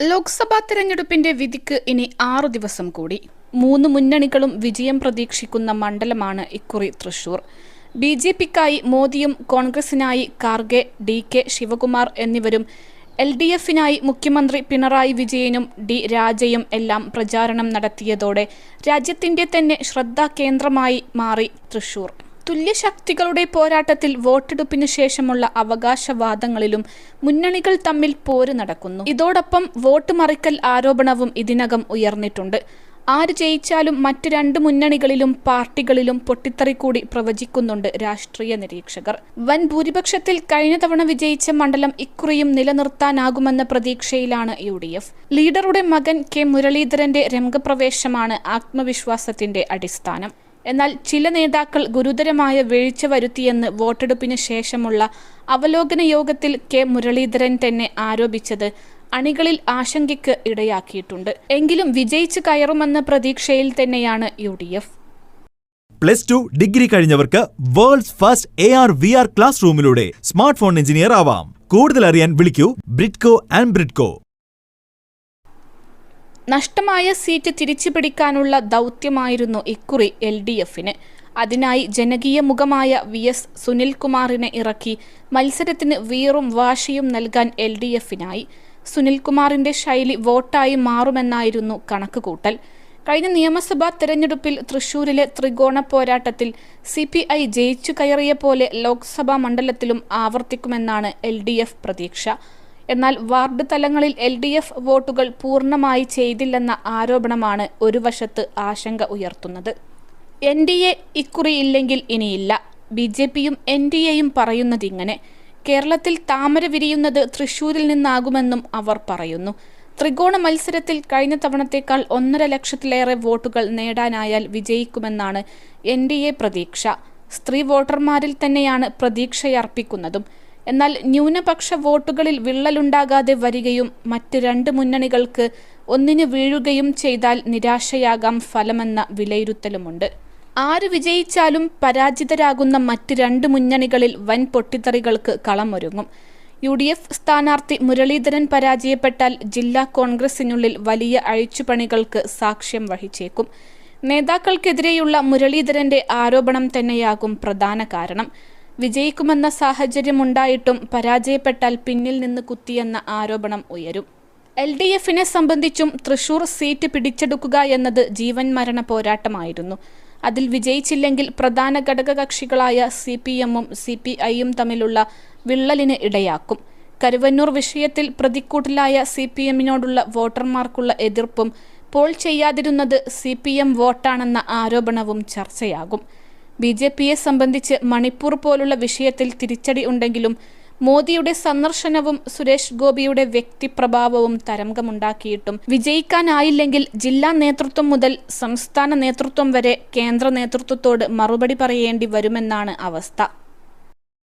ലോക്സഭാ തെരഞ്ഞെടുപ്പിന്റെ വിധിക്ക് ഇനി ആറു ദിവസം കൂടി. മൂന്ന് മുന്നണികളും വിജയം പ്രതീക്ഷിക്കുന്ന മണ്ഡലമാണ് ഇക്കുറി തൃശൂർ. ബി ജെ പിക്കായി മോദിയും കോൺഗ്രസിനായി കാർഗെ ഡി കെ ശിവകുമാർ എന്നിവരും എൽ ഡി എഫിനായി മുഖ്യമന്ത്രി പിണറായി വിജയനും ഡി രാജയും എല്ലാം പ്രചാരണം നടത്തിയതോടെ രാജ്യത്തിന്റെ തന്നെ ശ്രദ്ധാകേന്ദ്രമായി മാറി തൃശൂർ. തുല്യശക്തികളുടെ പോരാട്ടത്തിൽ വോട്ടെടുപ്പിന് ശേഷമുള്ള അവകാശവാദങ്ങളിലും മുന്നണികൾ തമ്മിൽ പോര് നടക്കുന്നു. ഇതോടൊപ്പം വോട്ട് മറിക്കൽ ആരോപണവും ഇതിനകം ഉയർന്നിട്ടുണ്ട്. ആര് ജയിച്ചാലും മറ്റ് രണ്ട് മുന്നണികളിലും പാർട്ടികളിലും പൊട്ടിത്തെറി കൂടി പ്രവചിക്കുന്നുണ്ട് രാഷ്ട്രീയ നിരീക്ഷകർ. വൻ ഭൂരിപക്ഷത്തിൽ കഴിഞ്ഞ തവണ വിജയിച്ച മണ്ഡലം ഇക്കുറിയും നിലനിർത്താനാകുമെന്ന പ്രതീക്ഷയിലാണ് യു ഡി എഫ് ലീഡറുടെ മകൻ കെ മുരളീധരന്റെ രംഗപ്രവേശമാണ് ആത്മവിശ്വാസത്തിന്റെ അടിസ്ഥാനം. എന്നാൽ ചില നേതാക്കൾ ഗുരുതരമായ വീഴ്ച വരുത്തിയെന്ന് വോട്ടെടുപ്പിന് ശേഷമുള്ള അവലോകന യോഗത്തിൽ കെ മുരളീധരൻ തന്നെ ആരോപിച്ചത് അണികളിൽ ആശങ്കയ്ക്ക് ഇടയാക്കിയിട്ടുണ്ട്. എങ്കിലും വിജയിച്ചു കയറുമെന്ന പ്രതീക്ഷയിൽ തന്നെയാണ് U D F. Plus two degree കഴിഞ്ഞവർക്ക് world's first A R V R class റൂമിലൂടെ smart phone engineer ആവാം. കൂടുതൽ അറിയാൻ വിളിക്കൂ ബ്രിഡ്കോ ആൻഡ് ബ്രിഡ്കോ. നഷ്ടമായ സീറ്റ് തിരിച്ചു പിടിക്കാനുള്ള ദൗത്യമായിരുന്നു ഇക്കുറി എൽ ഡി എഫിന്. അതിനായി ജനകീയ മുഖമായ വി എസ് സുനിൽകുമാറിനെ ഇറക്കി മത്സരത്തിന് വീറും വാശിയും നൽകാൻ എൽ ഡി എഫിനായി. സുനിൽകുമാറിന്റെ ശൈലി വോട്ടായി മാറുമെന്നായിരുന്നു കണക്കുകൂട്ടൽ. കഴിഞ്ഞ നിയമസഭാ തെരഞ്ഞെടുപ്പിൽ തൃശൂരിലെ ത്രികോണ പോരാട്ടത്തിൽ സി പി ഐ ജയിച്ചു കയറിയ പോലെ ലോക്സഭാ മണ്ഡലത്തിലും ആവർത്തിക്കുമെന്നാണ് എൽ ഡി എഫ് പ്രതീക്ഷ. എന്നാൽ വാർഡ് തലങ്ങളിൽ എൽ ഡി എഫ് വോട്ടുകൾ പൂർണമായി ചെയ്തില്ലെന്ന ആരോപണമാണ് ഒരു വശത്ത് ആശങ്ക ഉയർത്തുന്നത്. എൻ ഡി എ ഇക്കുറി ഇല്ലെങ്കിൽ ഇനിയില്ല. ബി ജെ പിയും എൻ ഡി എയും പറയുന്നതിങ്ങനെ കേരളത്തിൽ താമര വിരിയുന്നത് തൃശൂരിൽ നിന്നാകുമെന്നും അവർ പറയുന്നു. ത്രികോണ മത്സരത്തിൽ കഴിഞ്ഞ തവണത്തേക്കാൾ ഒന്നര ലക്ഷത്തിലേറെ വോട്ടുകൾ നേടാനായാൽ വിജയിക്കുമെന്നാണ് എൻ ഡി എ പ്രതീക്ഷ. സ്ത്രീ വോട്ടർമാരിൽ തന്നെയാണ് പ്രതീക്ഷയർപ്പിക്കുന്നതും. എന്നാൽ ന്യൂനപക്ഷ വോട്ടുകളിൽ വിള്ളലുണ്ടാകാതെ വരികയും മറ്റ് രണ്ട് മുന്നണികൾക്ക് ഒന്നിന് വീഴുകയും ചെയ്താൽ നിരാശയാകാം ഫലമെന്ന വിലയിരുത്തലുമുണ്ട്. ആര് വിജയിച്ചാലും പരാജിതരാകുന്ന മറ്റ് രണ്ട് മുന്നണികളിൽ വൻ പൊട്ടിത്തെറികൾക്ക് കളമൊരുങ്ങും. യു ഡി എഫ് സ്ഥാനാർത്ഥി മുരളീധരൻ പരാജയപ്പെട്ടാൽ ജില്ലാ കോൺഗ്രസിനുള്ളിൽ വലിയ അഴിച്ചുപണികൾക്ക് സാക്ഷ്യം വഹിച്ചേക്കും. നേതാക്കൾക്കെതിരെയുള്ള മുരളീധരന്റെ ആരോപണം തന്നെയാകും പ്രധാന കാരണം. വിജയിക്കുമെന്ന സാഹചര്യമുണ്ടായിട്ടും പരാജയപ്പെട്ടാൽ പിന്നിൽ നിന്ന് കുത്തിയെന്ന ആരോപണം ഉയരും. എൽ ഡി എഫിനെ സംബന്ധിച്ചും തൃശൂർ സീറ്റ് പിടിച്ചെടുക്കുക എന്നത് ജീവൻ മരണ പോരാട്ടമായിരുന്നു. അതിൽ വിജയിച്ചില്ലെങ്കിൽ പ്രധാന ഘടകകക്ഷികളായ സി പി എമ്മും സി പി ഐയും തമ്മിലുള്ള വിള്ളലിന് ഇടയാക്കും. കരുവന്നൂർ വിഷയത്തിൽ പ്രതിക്കൂട്ടിലായ സി പി എമ്മിനോടുള്ള വോട്ടർമാർക്കുള്ള എതിർപ്പും പോൾ ചെയ്യാതിരുന്നത് സി പി എം വോട്ടാണെന്ന ആരോപണവും ചർച്ചയാകും. ബി ജെ പിയെ സംബന്ധിച്ച് മണിപ്പൂർ പോലുള്ള വിഷയത്തിൽ തിരിച്ചടി ഉണ്ടെങ്കിലും മോദിയുടെ സന്ദർശനവും സുരേഷ് ഗോപിയുടെ വ്യക്തിപ്രഭാവവും തരംഗമുണ്ടാക്കിയിട്ടും. വിജയിക്കാനായില്ലെങ്കിൽ ജില്ലാ നേതൃത്വം മുതൽ സംസ്ഥാന നേതൃത്വം വരെ കേന്ദ്ര നേതൃത്വത്തോട് മറുപടി പറയേണ്ടി വരുമെന്നാണ് അവസ്ഥ.